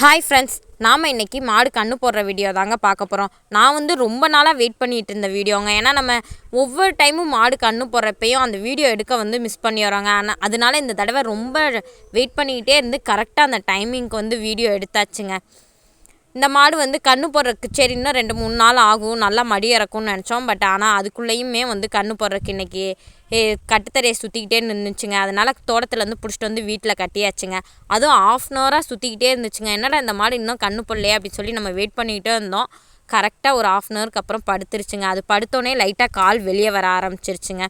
Hi friends நாம் இன்றைக்கி மாடு கண்ணு போடுற வீடியோ தாங்க பார்க்க போகிறோம் நான் வந்து ரொம்ப நாளாக வெயிட் பண்ணிகிட்டு இருந்த வீடியோங்க ஏன்னா நம்ம ஒவ்வொரு டைமும் மாடு கண்ணு போடுறப்பையும் அந்த வீடியோ எடுக்க வந்து மிஸ் பண்ணி வரோங்க ஆனால் அதனால இந்த தடவை ரொம்ப வெயிட் பண்ணிக்கிட்டே இருந்து கரெக்டாக அந்த டைமிங்க்கு வந்து வீடியோ எடுத்தாச்சுங்க. இந்த மாடு வந்து கன்று போடுறதுக்கு சரி இன்னும் ரெண்டு மூணு நாள் ஆகும். நல்லா மடி இறக்கும்னு நினச்சோம். பட் ஆனால் அதுக்குள்ளேயுமே வந்து கன்று போடுறதுக்கு இன்றைக்கி கட்டுத்தரையை சுற்றிக்கிட்டே நின்றுச்சுங்க அதனால் தோட்டத்துலேருந்து பிடிச்சிட்டு வந்து வீட்டில் கட்டியாச்சுங்க. அதுவும் ஆஃப் அன் ஹவராக சுற்றிக்கிட்டே இருந்துச்சுங்க. என்னடா இந்த மாடு இன்னும் கன்று போடலையே அப்படின்னு சொல்லி நம்ம வெயிட் பண்ணிக்கிட்டே இருந்தோம். கரெக்டாக ஒரு ஆஃப் அன் ஹவருக்கு அப்புறம் படுத்துருச்சுங்க. அது படுத்தோடனே லைட்டாக கால் வெளியே வர ஆரம்பிச்சிருச்சுங்க.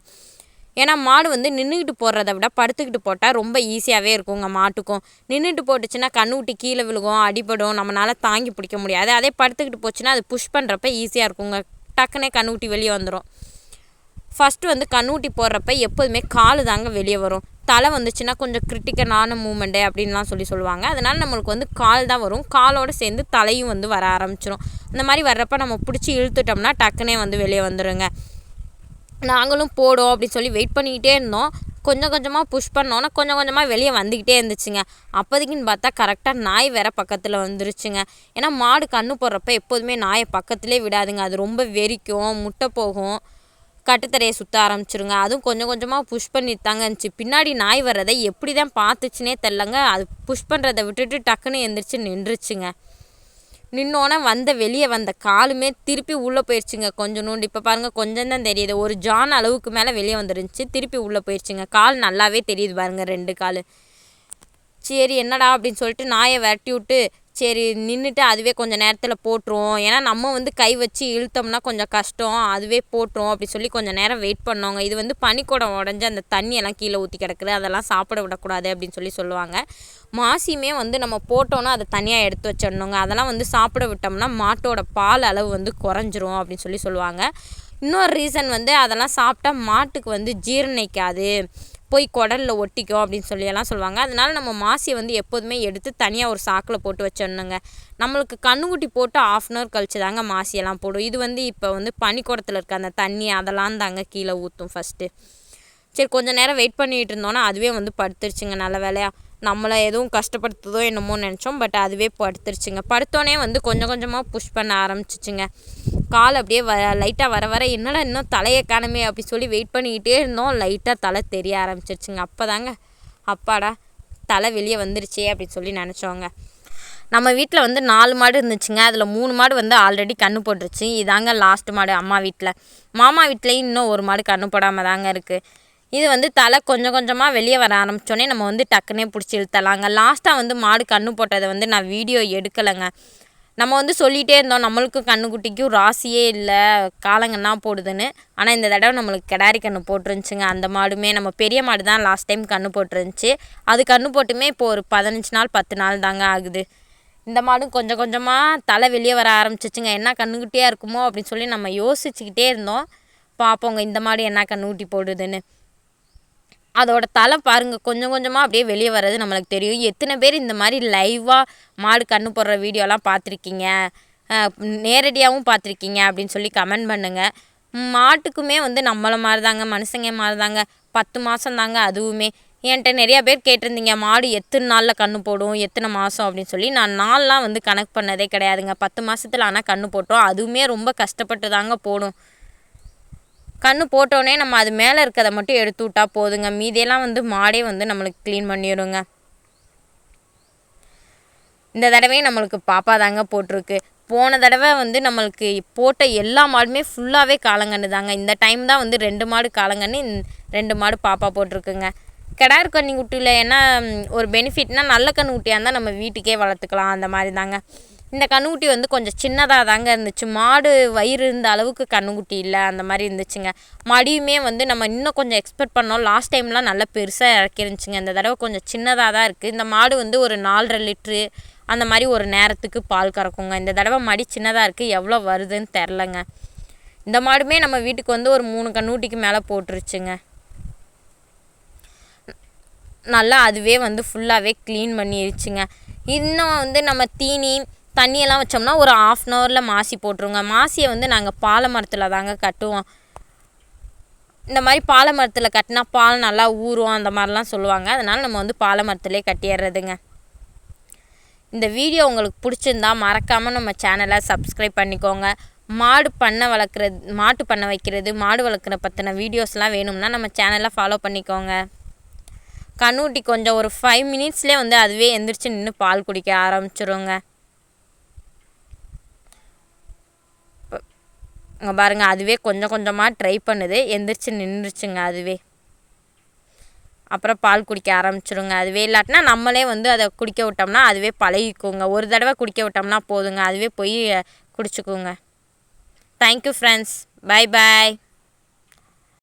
ஏன்னா மாடு வந்து நின்றுக்கிட்டு போடுறத விட படுத்துக்கிட்டு போட்டால் ரொம்ப ஈஸியாகவே இருக்குங்க மாட்டுக்கும். நின்றுட்டு போட்டுச்சுன்னா கண்ணுக்குட்டி கீழே விழுகும் அடிபடும் நம்மளால் தாங்கி பிடிக்க முடியாது. அதே படுத்துக்கிட்டு போச்சுன்னா அது புஷ் பண்ணுறப்ப ஈஸியாக இருக்குங்க. டக்குனே கண்ணுக்குட்டி வெளியே வந்துடும் ஃபஸ்ட்டு வந்து கண்ணுக்குட்டி போடுறப்ப எப்போதுமே கால் தாங்க வெளியே வரும். தலை வந்துச்சுன்னா கொஞ்சம் கிரிட்டிக்கலான மூமெண்ட்டு அப்படின்லாம் சொல்லி சொல்லுவாங்க. அதனால் நம்மளுக்கு வந்து கால் தான் வரும். காலோடு சேர்ந்து தலையும் வந்து வர ஆரம்பிச்சிடும் அந்த மாதிரி வர்றப்ப நம்ம பிடிச்சி இழுத்துட்டோம்னா டக்குனே வந்து வெளியே வந்துடுங்க நாங்களும் போடும் அப்படின்னு சொல்லி வெயிட் பண்ணிக்கிட்டே இருந்தோம். கொஞ்சம் கொஞ்சமாக புஷ் பண்ணோன்னா கொஞ்சம் கொஞ்சமாக வெளியே வந்துக்கிட்டே இருந்துச்சுங்க. அப்போதைக்குன்னு பார்த்தா கரெக்டாக நாய் வேற பக்கத்தில் வந்துருச்சுங்க. ஏன்னா மாடு கண்ணு போடுறப்ப எப்போதுமே நாயை பக்கத்துலேயே விடாதுங்க. அது ரொம்ப வெறிக்கும் முட்டை போகும். கட்டுத்தரையை சுற்ற ஆரம்பிச்சிருங்க. அதுவும் கொஞ்சம் கொஞ்சமாக புஷ் பண்ணிட்டு தாங்க இருந்துச்சு. பின்னாடி நாய் வர்றதை எப்படி தான் பார்த்துச்சுனே தெரிலங்க அது புஷ் பண்ணுறதை விட்டுட்டு டக்குன்னு எந்திரிச்சு நின்றுச்சுங்க. நின்னோன்னே வந்த வெளியே வந்த காலுமே திருப்பி உள்ளே போயிடுச்சுங்க கொஞ்சம் நூண்டு இப்போ பாருங்கள் கொஞ்சம் தான் தெரியுது. ஒரு ஜான் அளவுக்கு மேலே வெளியே வந்துருந்துச்சு திருப்பி உள்ளே போயிடுச்சுங்க கால் நல்லாவே தெரியுது பாருங்கள் ரெண்டு கால். சரி என்னடா அப்படின்னு சொல்லிட்டு நாயை விரட்டி விட்டு சரி நின்றுட்டு அதுவே கொஞ்சம் நேரத்தில் போட்டுரும் ஏன்னா நம்ம வந்து கை வச்சு இழுத்தோம்னா கொஞ்சம் கஷ்டம். அதுவே போட்டுரும் அப்படி சொல்லி கொஞ்சம் நேரம் வெயிட் பண்ணோங்க இது வந்து பனிக்கூடம் உடஞ்சி அந்த தண்ணியெல்லாம் கீழே ஊற்றி கிடக்குது. அதெல்லாம் சாப்பிட விடக்கூடாது அப்படின்னு சொல்லி சொல்லுவாங்க. மாசியுமே வந்து நம்ம போட்டோன்னா அதை தனியாக எடுத்து வச்சிடணுங்க. அதெல்லாம் வந்து சாப்பிட விட்டோம்னா மாட்டோட பால் அளவு வந்து குறைஞ்சிரும் அப்படின்னு சொல்லி சொல்லுவாங்க. இன்னொரு ரீசன் வந்து அதெல்லாம் சாப்பிட்டா மாட்டுக்கு வந்து ஜீரணிக்காது போய் குடலில் ஒட்டிக்கும் அப்படின்னு சொல்லி எல்லாம் சொல்லுவாங்க. அதனால நம்ம மாசியை வந்து எப்போதுமே எடுத்து தனியாக ஒரு சாக்கில் போட்டு வச்சிடணுங்க. நம்மளுக்கு கண்ணுக்குட்டி போட்டு ஆஃப் அன் ஹவர் கழிச்சு தாங்க மாசியெல்லாம் போடும். இது வந்து இப்போ வந்து பனிக்கூடத்தில் இருக்க அந்த தண்ணி அதெல்லாம் தாங்க கீழே ஊற்றும் ஃபஸ்ட்டு சரி கொஞ்சம் நேரம் வெயிட் பண்ணிகிட்டு இருந்தோன்னா அதுவே வந்து படுத்துருச்சுங்க. நல்ல வேலையாக நம்மளை எதுவும் கஷ்டப்படுத்துதோ என்னமோ நினச்சோம் பட் அதுவே படுத்துருச்சுங்க. படுத்தோடனே வந்து கொஞ்சம் கொஞ்சமாக புஷ் பண்ண ஆரம்பிச்சிச்சுங்க. கால் அப்படியே வ லைட்டாக வர வர என்னடா இன்னும் தலையை காணமே அப்படி சொல்லி வெயிட் பண்ணிக்கிட்டே இருந்தோம். லைட்டாக தலை தெரிய ஆரம்பிச்சிருச்சுங்க. அப்போ தாங்க அப்பாடா தலை வெளியே வந்துருச்சே அப்படின்னு சொல்லி நினச்சோங்க. நம்ம வீட்டில் வந்து நாலு மாடு இருந்துச்சுங்க. அதில் மூணு மாடு வந்து ஆல்ரெடி கன்று போட்டுருச்சு. இதாங்க லாஸ்ட் மாடு அம்மா வீட்டில் மாமா வீட்லேயும் இன்னும் ஒரு மாடு கன்று போடாமல் தாங்க இருக்குது இது வந்து தலை கொஞ்சம் கொஞ்சமாக வெளியே வர ஆரம்பித்தோடனே நம்ம வந்து டக்குனே பிடிச்சி இழுத்தலாங்க லாஸ்ட்டாக வந்து மாடு கன்று போட்டதை வந்து நான் வீடியோ எடுக்கலைங்க. நம்ம வந்து சொல்லிகிட்டே இருந்தோம் நம்மளுக்கும் கண்ணுக்குட்டிக்கும் ராசியே இல்லை காலங்கன்னா போடுதுன்னு. ஆனால் இந்த தடவை நம்மளுக்கு கிடாரி கன்று போட்டுருந்துச்சுங்க. அந்த மாடுமே நம்ம பெரிய மாடு தான் லாஸ்ட் டைம் கன்று போட்டுருந்துச்சு. அது கன்று போட்டுமே இப்போ ஒரு பதினஞ்சு நாள் பத்து நாள் தாங்க ஆகுது. இந்த மாடும் கொஞ்சம் கொஞ்சமாக தலை வெளியே வர ஆரம்பிச்சிச்சுங்க. என்ன கண்ணுக்குட்டியாக இருக்குமோ அப்படின்னு சொல்லி நம்ம யோசிச்சுக்கிட்டே இருந்தோம். பார்ப்போங்க இந்த மாடு என்ன கண்ணுக்குட்டி போடுதுன்னு. அதோட தலை பாருங்கள் கொஞ்சம் கொஞ்சமாக அப்படியே வெளியே வர்றது நம்மளுக்கு தெரியும். எத்தனை பேர் இந்த மாதிரி லைவாக மாடு கண்ணு போடுற வீடியோலாம் பார்த்துருக்கீங்க? நேரடியாகவும் பார்த்துருக்கீங்க அப்படின்னு சொல்லி கமெண்ட் பண்ணுங்கள் மாட்டுக்குமே வந்து நம்மளை மாதிரி தாங்க மனுஷங்க மாதிரி தாங்க பத்து மாதம் தாங்க அதுவுமே. என்கிட்ட நிறையா பேர் கேட்டிருந்தீங்க மாடு எத்தனை நாளில் கன்று போடும் எத்தனை மாதம் அப்படின்னு சொல்லி. நான் நாள்லாம் வந்து கணக்கு பண்ணதே கிடையாதுங்க. பத்து மாதத்தில் ஆனால் கன்று போட்டோம். அதுவுமே ரொம்ப கஷ்டப்பட்டு தாங்க போடும் கன்று போட்டோடனே நம்ம அது மேலே இருக்கிறத மட்டும் எடுத்து விட்டா போதுங்க. மீதியெல்லாம் வந்து மாடே வந்து நம்மளுக்கு க்ளீன் பண்ணிடுங்க. இந்த தடவையும் நம்மளுக்கு பாப்பா தாங்க போட்டிருக்கு. போன தடவை வந்து நம்மளுக்கு போட்ட எல்லா மாடுமே ஃபுல்லாகவே காலங்கன்று தாங்க. இந்த டைம் தான் வந்து ரெண்டு மாடு காலங்கன்று ரெண்டு மாடு பாப்பா போட்டிருக்குங்க. கெடார் கண்ணி குட்டியில் என்ன ஒரு பெனிஃபிட்னால் நல்ல கண்ணு குட்டியாக இருந்தால் நம்ம வீட்டுக்கே வளர்த்துக்கலாம். அந்த மாதிரி தாங்க. இந்த கண்ணுக்குட்டி வந்து கொஞ்சம் சின்னதாக தாங்க இருந்துச்சு. மாடு வயிறு இருந்த அளவுக்கு கண்ணுக்குட்டி இல்லை அந்த மாதிரி இருந்துச்சுங்க. மடியுமே வந்து நம்ம இன்னும் கொஞ்சம் எக்ஸ்பெக்ட் பண்ணோம். லாஸ்ட் டைம்லாம் நல்லா பெருசாக இறக்கிருந்துச்சுங்க. இந்த தடவை கொஞ்சம் சின்னதாக தான் இருக்குது இந்த மாடு வந்து ஒரு நாலரை லிட்ரு அந்த மாதிரி ஒரு நேரத்துக்கு பால் கறக்குங்க. இந்த தடவை மடி சின்னதாக இருக்குது எவ்வளோ வருதுன்னு தெரிலங்க. இந்த மாடுமே நம்ம வீட்டுக்கு வந்து ஒரு மூணு கன்றுக்குட்டிக்கு மேலே போட்டுருச்சுங்க. நல்லா அதுவே வந்து ஃபுல்லாகவே க்ளீன் பண்ணிருச்சுங்க. இன்னும் வந்து நம்ம தீனி தண்ணியெல்லாம் வச்சோம்னா ஒரு ஆஃப் அன் ஹவரில் மாசி போட்டுருங்க. மாசியை வந்து நாங்கள் பாலை மரத்தில் தாங்க கட்டுவோம். இந்த மாதிரி பாலை மரத்தில் கட்டினா பால் நல்லா ஊறும் அந்த மாதிரிலாம் சொல்லுவாங்க. அதனால் நம்ம வந்து பாலை மரத்துலேயே கட்டிடுறதுங்க இந்த வீடியோ உங்களுக்கு பிடிச்சிருந்தா மறக்காமல் நம்ம சேனலை சப்ஸ்கிரைப் பண்ணிக்கோங்க. மாடு பண்ணை வளர்க்குறது மாட்டு பண்ணை வைக்கிறது மாடு வளர்க்குற பற்றின வீடியோஸ்லாம் வேணும்னா நம்ம சேனலை ஃபாலோ பண்ணிக்கோங்க. கண்ணூட்டி கொஞ்சம் ஒரு ஃபைவ் மினிட்ஸ்லேயே வந்து அதுவே எந்திரிச்சு நின்று பால் குடிக்க ஆரம்பிச்சிருங்க. அங்கே பாருங்கள் அதுவே கொஞ்சம் கொஞ்சமாக ட்ரை பண்ணுது. எந்திரிச்சு நின்றுச்சுங்க அதுவே. அப்புறம் பால் குடிக்க ஆரம்பிச்சிருங்க அதுவே. இல்லாட்டினா நம்மளே வந்து அதை குடிக்க விட்டோம்னா அதுவே பழகிக்குங்க. ஒரு தடவை குடிக்க விட்டோம்னா போதுங்க. அதுவே போய் குடிச்சுக்குங்க. Thank you friends bye bye